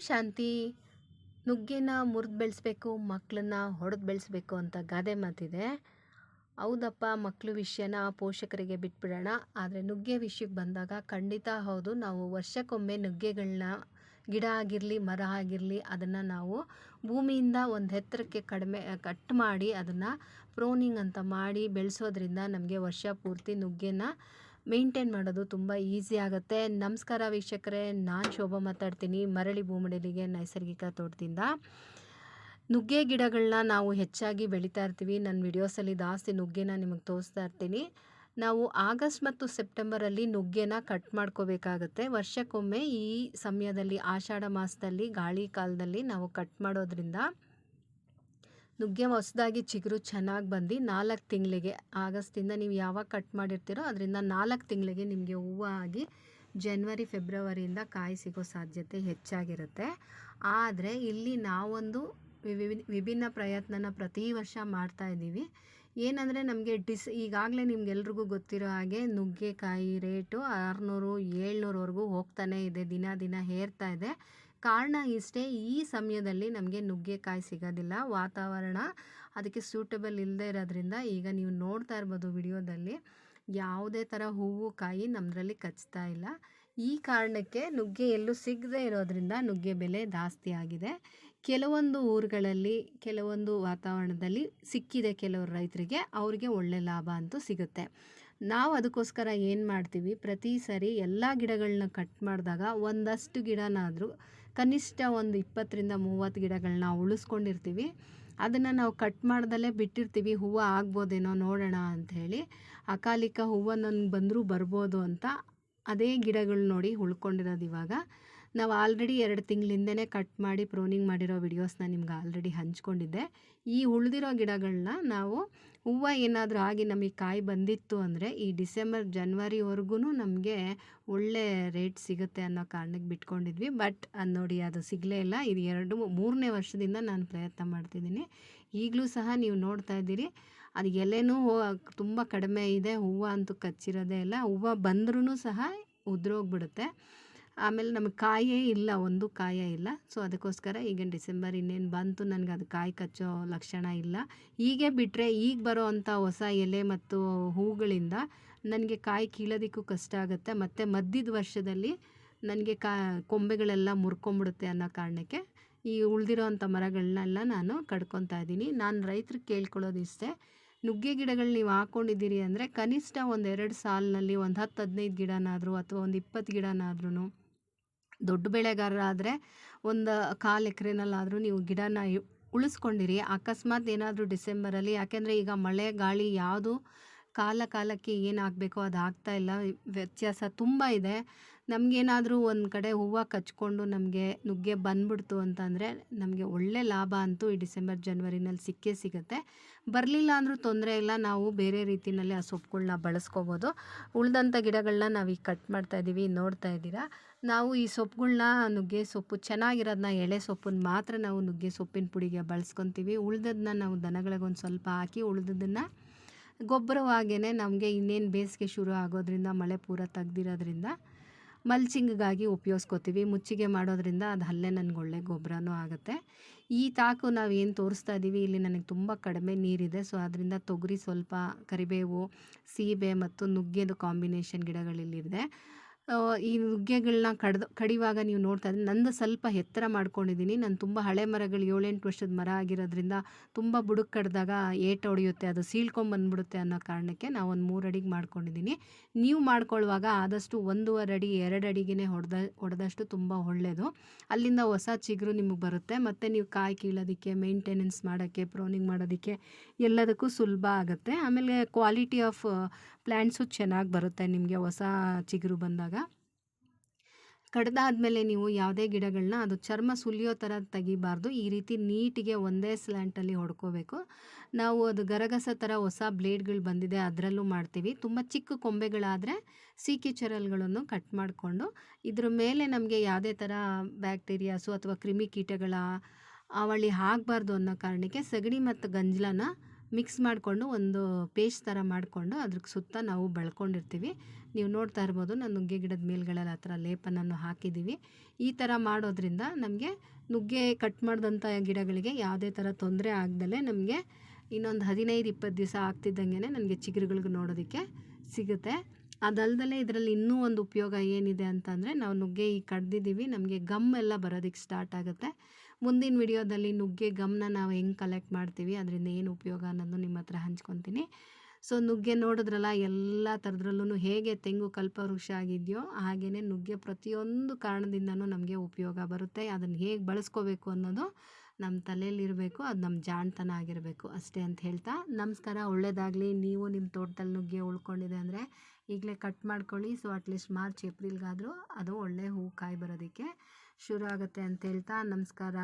ಶಾಂತಿ, ನುಗ್ಗೆನ ಮುರಿದು ಬೆಳೆಸ್ಬೇಕು ಮಕ್ಕಳನ್ನ ಹೊಡೆದು ಬೆಳೆಸ್ಬೇಕು ಅಂತ ಗಾದೆ ಮಾತಿದೆ. ಹೌದಪ್ಪ ಮಕ್ಕಳು ವಿಷಯನ ಪೋಷಕರಿಗೆ ಬಿಟ್ಬಿಡೋಣ. ಆದರೆ ನುಗ್ಗೆ ವಿಷಯಕ್ಕೆ ಬಂದಾಗ ಖಂಡಿತ ಹೌದು. ನಾವು ವರ್ಷಕ್ಕೊಮ್ಮೆ ನುಗ್ಗೆಗಳನ್ನ ಗಿಡ ಆಗಿರಲಿ, ಮರ ಆಗಿರಲಿ, ಅದನ್ನು ನಾವು ಭೂಮಿಯಿಂದ ಒಂದು ಎತ್ತರಕ್ಕೆ ಕಡಿಮೆ, ಕಟ್ ಮಾಡಿ ಅದನ್ನು ಪ್ರೋನಿಂಗ್ ಅಂತ ಮಾಡಿ ಬೆಳೆಸೋದ್ರಿಂದ ನಮಗೆ ವರ್ಷ ಪೂರ್ತಿ ನುಗ್ಗೆನ ಮೇಂಟೈನ್ ಮಾಡೋದು ತುಂಬ ಈಸಿ ಆಗುತ್ತೆ. ನಮಸ್ಕಾರ ವೀಕ್ಷಕರೇ, ನಾನು ಶೋಭಾ ಮಾತಾಡ್ತೀನಿ. ಮರಳಿ ಭೂಮಡಲಿಗೆ ನೈಸರ್ಗಿಕ ತೋಟದಿಂದ. ನುಗ್ಗೆ ಗಿಡಗಳನ್ನ ನಾವು ಹೆಚ್ಚಾಗಿ ಬೆಳೀತಾ ಇರ್ತೀವಿ. ನನ್ನ ವಿಡಿಯೋಸಲ್ಲಿ ಜಾಸ್ತಿ ನುಗ್ಗೆನ ನಿಮಗೆ ತೋರಿಸ್ತಾ ಇರ್ತೀನಿ. ನಾವು ಆಗಸ್ಟ್ ಮತ್ತು ಸೆಪ್ಟೆಂಬರಲ್ಲಿ ನುಗ್ಗೆನ ಕಟ್ ಮಾಡ್ಕೋಬೇಕಾಗತ್ತೆ. ವರ್ಷಕ್ಕೊಮ್ಮೆ ಈ ಸಮಯದಲ್ಲಿ, ಆಷಾಢ ಮಾಸದಲ್ಲಿ, ಗಾಳಿ ಕಾಲದಲ್ಲಿ ನಾವು ಕಟ್ ಮಾಡೋದ್ರಿಂದ ನುಗ್ಗೆ ಹೊಸದಾಗಿ ಚಿಗುರು ಚೆನ್ನಾಗಿ ಬಂದು ನಾಲ್ಕು ತಿಂಗಳಿಗೆ ಆಗಸ್ಟಿಂದ ನೀವು ಯಾವಾಗ ಕಟ್ ಮಾಡಿರ್ತೀರೋ ಅದರಿಂದ ನಾಲ್ಕು ತಿಂಗಳಿಗೆ ನಿಮಗೆ ಹೂವು ಆಗಿ ಜನ್ವರಿ ಫೆಬ್ರವರಿಯಿಂದ ಕಾಯಿ ಸಿಗೋ ಸಾಧ್ಯತೆ ಹೆಚ್ಚಾಗಿರುತ್ತೆ. ಆದರೆ ಇಲ್ಲಿ ನಾವೊಂದು ವಿಭಿನ್ನ ಪ್ರಯತ್ನನ ಪ್ರತಿ ವರ್ಷ ಮಾಡ್ತಾ ಇದ್ದೀವಿ. ಏನಂದರೆ ನಮಗೆ ಡಿಸ್, ಈಗಾಗಲೇ ನಿಮ್ಗೆಲ್ರಿಗೂ ಗೊತ್ತಿರೋ ಹಾಗೆ ನುಗ್ಗೆಕಾಯಿ ರೇಟು ಆರುನೂರು, ಏಳ್ನೂರವರೆಗೂ ಹೋಗ್ತಾನೆ ಇದೆ, ದಿನ ದಿನ ಹೇರ್ತಾ ಇದೆ. ಕಾರಣ ಇಷ್ಟೇ ಈ ಸಮಯದಲ್ಲಿ ನಮಗೆ ನುಗ್ಗೆಕಾಯಿ ಸಿಗೋದಿಲ್ಲ. ವಾತಾವರಣ ಅದಕ್ಕೆ ಸೂಟಬಲ್ ಇಲ್ಲದೆ ಇರೋದ್ರಿಂದ ಈಗ ನೀವು ನೋಡ್ತಾ ಇರ್ಬೋದು ವಿಡಿಯೋದಲ್ಲಿ, ಯಾವುದೇ ಥರ ಹೂವು, ಕಾಯಿ ನಮ್ಮದ್ರಲ್ಲಿ ಕಚ್ತಾ ಇಲ್ಲ. ಈ ಕಾರಣಕ್ಕೆ ನುಗ್ಗೆ ಎಲ್ಲೂ ಸಿಗದೇ ಇರೋದ್ರಿಂದ ನುಗ್ಗೆ ಬೆಲೆ ಜಾಸ್ತಿ ಆಗಿದೆ. ಕೆಲವೊಂದು ಊರುಗಳಲ್ಲಿ, ಕೆಲವೊಂದು ವಾತಾವರಣದಲ್ಲಿ ಸಿಕ್ಕಿದೆ ಕೆಲವರು ರೈತರಿಗೆ, ಅವರಿಗೆ ಒಳ್ಳೆ ಲಾಭ ಅಂತೂ ಸಿಗುತ್ತೆ. ನಾವು ಅದಕ್ಕೋಸ್ಕರ ಏನು ಮಾಡ್ತೀವಿ, ಪ್ರತಿ ಸರಿ ಎಲ್ಲ ಗಿಡಗಳನ್ನ ಕಟ್ ಮಾಡಿದಾಗ ಒಂದಷ್ಟು ಗಿಡನಾದರೂ ಕನಿಷ್ಠ ಒಂದು ಇಪ್ಪತ್ತರಿಂದ ಮೂವತ್ತು ಗಿಡಗಳನ್ನ ಉಳಿಸ್ಕೊಂಡಿರ್ತೀವಿ. ಅದನ್ನು ನಾವು ಕಟ್ ಮಾಡ್ದಲ್ಲೇ ಬಿಟ್ಟಿರ್ತೀವಿ. ಹೂವು ಆಗ್ಬೋದೇನೋ ನೋಡೋಣ ಅಂಥೇಳಿ. ಅಕಾಲಿಕ ಹೂವು ಬಂದರೂ ಬರ್ಬೋದು ಅಂತ ಅದೇ ಗಿಡಗಳು ನೋಡಿ ಉಳ್ಕೊಂಡಿರೋದು ಇವಾಗ. ನಾವು ಆಲ್ರೆಡಿ ಎರಡು ತಿಂಗಳಿಂದನೇ ಕಟ್ ಮಾಡಿ ಪ್ರೋನಿಂಗ್ ಮಾಡಿರೋ ವಿಡಿಯೋಸ್ನ ನಿಮ್ಗೆ ಆಲ್ರೆಡಿ ಹಂಚ್ಕೊಂಡಿದ್ದೆ. ಈ ಉಳಿದಿರೋ ಗಿಡಗಳನ್ನ ನಾವು ಹೂವು ಏನಾದರೂ ಆಗಿ ನಮಗೆ ಕಾಯಿ ಬಂದಿತ್ತು ಅಂದರೆ ಈ ಡಿಸೆಂಬರ್ ಜನ್ವರಿವರೆಗೂ ನಮಗೆ ಒಳ್ಳೆ ರೇಟ್ ಸಿಗುತ್ತೆ ಅನ್ನೋ ಕಾರಣಕ್ಕೆ ಬಿಟ್ಕೊಂಡಿದ್ವಿ. ಬಟ್ ಅದು ನೋಡಿ ಅದು ಸಿಗಲೇ ಇಲ್ಲ. ಇದು ಎರಡು ಮೂರನೇ ವರ್ಷದಿಂದ ನಾನು ಪ್ರಯತ್ನ ಮಾಡ್ತಿದ್ದೀನಿ. ಈಗಲೂ ಸಹ ನೀವು ನೋಡ್ತಾ ಇದ್ದೀರಿ. ಅದು ಎಲೆನೂ ತುಂಬ ಕಡಿಮೆ ಇದೆ. ಹೂವು ಅಂತೂ ಕಚ್ಚಿರೋದೇ ಇಲ್ಲ. ಹೂವು ಬಂದ್ರೂ ಸಹ ಉದುರೋಗ್ಬಿಡುತ್ತೆ. ಆಮೇಲೆ ನಮಗೆ ಕಾಯೇ ಇಲ್ಲ, ಒಂದು ಕಾಯೇ ಇಲ್ಲ. ಸೊ ಅದಕ್ಕೋಸ್ಕರ ಈಗ ಡಿಸೆಂಬರ್ ಇನ್ನೇನು ಬಂತು, ನನಗೆ ಅದು ಕಾಯಿ ಕಚ್ಚೋ ಲಕ್ಷಣ ಇಲ್ಲ. ಹೀಗೆ ಬಿಟ್ಟರೆ ಈಗ ಬರೋ ಅಂಥ ಹೊಸ ಎಲೆ ಮತ್ತು ಹೂಗಳಿಂದ ನನಗೆ ಕಾಯಿ ಕೀಳೋದಕ್ಕೂ ಕಷ್ಟ ಆಗುತ್ತೆ. ಮತ್ತು ಮಧ್ಯದ ವರ್ಷದಲ್ಲಿ ನನಗೆ ಕಾ, ಕೊಂಬೆಗಳೆಲ್ಲ ಮುರ್ಕೊಂಬಿಡುತ್ತೆ ಅನ್ನೋ ಕಾರಣಕ್ಕೆ ಈ ಉಳಿದಿರೋ ಅಂಥ ಮರಗಳನ್ನೆಲ್ಲ ನಾನು ಕಡ್ಕೊತಾ ಇದ್ದೀನಿ. ನಾನು ರೈತರಿಗೆ ಕೇಳ್ಕೊಳ್ಳೋದು ಇಷ್ಟೇ ನುಗ್ಗೆ ಗಿಡಗಳು ನೀವು ಹಾಕ್ಕೊಂಡಿದ್ದೀರಿ ಅಂದರೆ ಕನಿಷ್ಠ ಒಂದು ಎರಡು ಸಾಲಿನಲ್ಲಿ ಒಂದು ಹತ್ತು ಹದಿನೈದು ಗಿಡನಾದರೂ ಅಥವಾ ಒಂದು ಇಪ್ಪತ್ತು ಗಿಡನಾದ್ರೂ ದೊಡ್ಡ ಬೆಳೆಗಾರರಾದರೆ ಒಂದು ಕಾಲು ಎಕರೆನಲ್ಲಾದರೂ ನೀವು ಗಿಡನ ಉಳಿಸ್ಕೊಂಡಿರಿ. ಅಕಸ್ಮಾತ್ ಏನಾದರೂ ಡಿಸೆಂಬರಲ್ಲಿ, ಯಾಕೆಂದರೆ ಈಗ ಮಳೆ, ಗಾಳಿ ಯಾವುದು ಕಾಲ ಕಾಲಕ್ಕೆ ಏನಾಗಬೇಕೋ ಅದು ಆಗ್ತಾ ಇಲ್ಲ. ವ್ಯತ್ಯಾಸ ತುಂಬ ಇದೆ. ನಮಗೇನಾದರೂ ಒಂದು ಕಡೆ ಹೂವು ಕಚ್ಕೊಂಡು ನಮಗೆ ನುಗ್ಗೆ ಬಂದ್ಬಿಡ್ತು ಅಂತಂದರೆ ನಮಗೆ ಒಳ್ಳೆ ಲಾಭ ಅಂತೂ ಈ ಡಿಸೆಂಬರ್, ಜನ್ವರಿನಲ್ಲಿ ಸಿಕ್ಕೇ ಸಿಗುತ್ತೆ. ಬರಲಿಲ್ಲ ಅಂದರೂ ತೊಂದರೆ ಇಲ್ಲ. ನಾವು ಬೇರೆ ರೀತಿಯಲ್ಲಿ ಆ ಸೊಪ್ಪುಗಳನ್ನ ಬಳಸ್ಕೋಬೋದು. ಉಳ್ದಂಥ ಗಿಡಗಳನ್ನ ನಾವು ಈಗ ಕಟ್ ಮಾಡ್ತಾ ಇದ್ದೀವಿ, ನೋಡ್ತಾ ಇದ್ದೀರಾ. ನಾವು ಈ ಸೊಪ್ಪುಗಳನ್ನ ನುಗ್ಗೆ ಸೊಪ್ಪು ಚೆನ್ನಾಗಿರೋದನ್ನ ಎಳೆ ಸೊಪ್ಪನ್ನ ಮಾತ್ರ ನಾವು ನುಗ್ಗೆ ಸೊಪ್ಪಿನ ಪುಡಿಗೆ ಬಳಸ್ಕೊತೀವಿ. ಉಳ್ದದನ್ನ ನಾವು ದನಗಳಿಗೆ ಒಂದು ಸ್ವಲ್ಪ ಹಾಕಿ ಉಳ್ದದನ್ನು ಗೊಬ್ಬರವಾಗೇ ನಮಗೆ ಇನ್ನೇನು ಬೇಸಿಗೆ ಶುರು ಆಗೋದ್ರಿಂದ, ಮಳೆ ಪೂರ ತೆಗ್ದಿರೋದ್ರಿಂದ ಮಲ್ಚಿಂಗ್ಗಾಗಿ ಉಪಯೋಗಿಸ್ಕೋತೀವಿ. ಮುಚ್ಚಿಗೆ ಮಾಡೋದ್ರಿಂದ ಅದು ಅಲ್ಲೇ ನನಗೆ ಒಳ್ಳೆ ಗೊಬ್ಬರನೂ ಆಗುತ್ತೆ. ಈ ತಾಕು ನಾವು ಏನು ತೋರಿಸ್ತಾ ಇದ್ದೀವಿ ಇಲ್ಲಿ ನನಗೆ ತುಂಬ ಕಡಿಮೆ ನೀರಿದೆ. ಸೊ, ಅದರಿಂದ ತೊಗರಿ ಸ್ವಲ್ಪ, ಕರಿಬೇವು, ಸೀಬೆ ಮತ್ತು ನುಗ್ಗೆದು ಕಾಂಬಿನೇಷನ್ ಗಿಡಗಳಿಲ್ಲಿದೆ. ಈ ನುಗ್ಗೆಗಳನ್ನ ಕಡ್ದು, ಕಡಿವಾಗ ನೀವು ನೋಡ್ತಾ ಇದ್ರೆ ನಂದು ಸ್ವಲ್ಪ ಎತ್ತರ ಮಾಡ್ಕೊಂಡಿದ್ದೀನಿ. ನಾನು ತುಂಬ ಹಳೆ ಮರಗಳು ಏಳೆಂಟು ವರ್ಷದ ಮರ ಆಗಿರೋದ್ರಿಂದ ತುಂಬ ಬುಡಕ್ಕೆ ಕಡ್ದಾಗ ಏಟು ಹೊಡೆಯುತ್ತೆ, ಅದು ಸೀಳ್ಕೊಂಬಂದ್ಬಿಡುತ್ತೆ ಅನ್ನೋ ಕಾರಣಕ್ಕೆ ನಾವು ಒಂದು ಮೂರು ಅಡಿಗೆ ಮಾಡ್ಕೊಂಡಿದ್ದೀನಿ ನೀವು ಮಾಡ್ಕೊಳ್ಳುವಾಗ ಆದಷ್ಟು ಒಂದೂವರೆ ಅಡಿ, ಎರಡು ಅಡಿಗೆನೇ ಹೊಡೆದ, ಹೊಡೆದಷ್ಟು ತುಂಬ ಒಳ್ಳೆಯದು ಅಲ್ಲಿಂದ ಹೊಸ ಚಿಗುರು ನಿಮಗೆ ಬರುತ್ತೆ. ಮತ್ತು ನೀವು ಕಾಯಿ ಕೀಳೋದಕ್ಕೆ ಮೇಂಟೆನೆನ್ಸ್ ಮಾಡೋಕ್ಕೆ ಪ್ರೋನಿಂಗ್ ಮಾಡೋದಕ್ಕೆ ಎಲ್ಲದಕ್ಕೂ ಸುಲಭ ಆಗುತ್ತೆ. ಆಮೇಲೆ ಕ್ವಾಲಿಟಿ ಆಫ್ ಪ್ಲ್ಯಾಂಟ್ಸು ಚೆನ್ನಾಗಿ ಬರುತ್ತೆ ನಿಮಗೆ ಹೊಸ ಚಿಗುರು ಬಂದಾಗ. ಕಡ್ದಾದ್ಮೇಲೆ ನೀವು ಯಾವುದೇ ಗಿಡಗಳನ್ನ ಅದು ಚರ್ಮ ಸುಲಿಯೋ ಥರ ತೆಗಿಬಾರ್ದು. ಈ ರೀತಿ ನೀಟಿಗೆ ಒಂದೇ ಸ್ಲ್ಯಾಂಟಲ್ಲಿ ಹೊಡ್ಕೋಬೇಕು. ನಾವು ಅದು ಗರಗಸ ಥರ ಹೊಸ ಬ್ಲೇಡ್ಗಳು ಬಂದಿದೆ ಅದರಲ್ಲೂ ಮಾಡ್ತೀವಿ. ತುಂಬ ಚಿಕ್ಕ ಕೊಂಬೆಗಳಾದರೆ ಸೀಕೆ ಚರಲ್ಗಳನ್ನು ಕಟ್ ಮಾಡಿಕೊಂಡು ಇದ್ರ ಮೇಲೆ ನಮಗೆ ಯಾವುದೇ ಥರ ಬ್ಯಾಕ್ಟೀರಿಯಾಸು ಅಥವಾ ಕ್ರಿಮಿಕೀಟಗಳ ಅವಳಿ ಆಗಬಾರ್ದು ಅನ್ನೋ ಕಾರಣಕ್ಕೆ ಸಗಣಿ ಮತ್ತು ಗಂಜಲನ ಮಿಕ್ಸ್ ಮಾಡಿಕೊಂಡು ಒಂದು ಪೇಸ್ಟ್ ಥರ ಮಾಡಿಕೊಂಡು ಅದ್ರ ಸುತ್ತ ನಾವು ಬೆಳ್ಕೊಂಡಿರ್ತೀವಿ. ನೀವು ನೋಡ್ತಾ ಇರ್ಬೋದು ನಾನು ನುಗ್ಗೆ ಗಿಡದ ಮೇಲ್ಗಳೆಲ್ಲ ಆ ಥರ ಲೇಪನನ್ನು ಹಾಕಿದ್ದೀವಿ. ಈ ಥರ ಮಾಡೋದ್ರಿಂದ ನಮಗೆ ನುಗ್ಗೆ ಕಟ್ ಮಾಡಿದಂಥ ಗಿಡಗಳಿಗೆ ಯಾವುದೇ ಥರ ತೊಂದರೆ ಆಗ್ದಲೇ ನಮಗೆ ಇನ್ನೊಂದು ಹದಿನೈದು ಇಪ್ಪತ್ತು ದಿವಸ ಆಗ್ತಿದ್ದಂಗೆ ನನಗೆ ಚಿಗುರುಗಳಿಗೆ ನೋಡೋದಕ್ಕೆ ಸಿಗುತ್ತೆ. ಅದಲ್ದಲೇ ಇದರಲ್ಲಿ ಇನ್ನೂ ಒಂದು ಉಪಯೋಗ ಏನಿದೆ ಅಂತಂದರೆ ನಾವು ನುಗ್ಗೆ ಈ ಕಡ್ದಿದ್ದೀವಿ, ನಮಗೆ ಗಮ್ ಎಲ್ಲ ಬರೋದಕ್ಕೆ ಸ್ಟಾರ್ಟ್ ಆಗುತ್ತೆ. ಮುಂದಿನ ವಿಡಿಯೋದಲ್ಲಿ ನುಗ್ಗೆ ಗಮ್ನ ನಾವು ಹೆಂಗೆ ಕಲೆಕ್ಟ್ ಮಾಡ್ತೀವಿ, ಅದರಿಂದ ಏನು ಉಪಯೋಗ ಅನ್ನೋದು ನಿಮ್ಮ ಹತ್ರ ಹಂಚ್ಕೊತೀನಿ. ಸೊ ನುಗ್ಗೆ ನೋಡಿದ್ರಲ್ಲ ಎಲ್ಲ ಥರದ್ರಲ್ಲೂ ಹೇಗೆ ತೆಂಗು ಕಲ್ಪವೃಕ್ಷ ಆಗಿದೆಯೋ ಹಾಗೆಯೇ ನುಗ್ಗೆ ಪ್ರತಿಯೊಂದು ಕಾರಣದಿಂದನೂ ನಮಗೆ ಉಪಯೋಗ ಬರುತ್ತೆ. ಅದನ್ನು ಹೇಗೆ ಬಳಸ್ಕೋಬೇಕು ಅನ್ನೋದು ನಮ್ಮ ತಲೆಯಲ್ಲಿರಬೇಕು, ಅದು ನಮ್ಮ ಜಾಣ್ತನ ಆಗಿರಬೇಕು ಅಷ್ಟೇ ಅಂತ ಹೇಳ್ತಾ, ನಮಸ್ಕಾರ ಒಳ್ಳೆಯದಾಗಲಿ ನೀವು ನಿಮ್ಮ ತೋಟದಲ್ಲಿ ನುಗ್ಗೆ ಉಳ್ಕೊಂಡಿದೆ ಅಂದರೆ ಈಗಲೇ ಕಟ್ ಮಾಡ್ಕೊಳ್ಳಿ. ಸೊ ಅಟ್ಲೀಸ್ಟ್ ಮಾರ್ಚ್ ಏಪ್ರಿಲ್ಗಾದರೂ ಅದು ಒಳ್ಳೆ ಹೂ ಕಾಯಿ ಬರೋದಕ್ಕೆ ಶುರು ಆಗುತ್ತೆ ಅಂತ ಹೇಳ್ತಾ, ನಮಸ್ಕಾರ.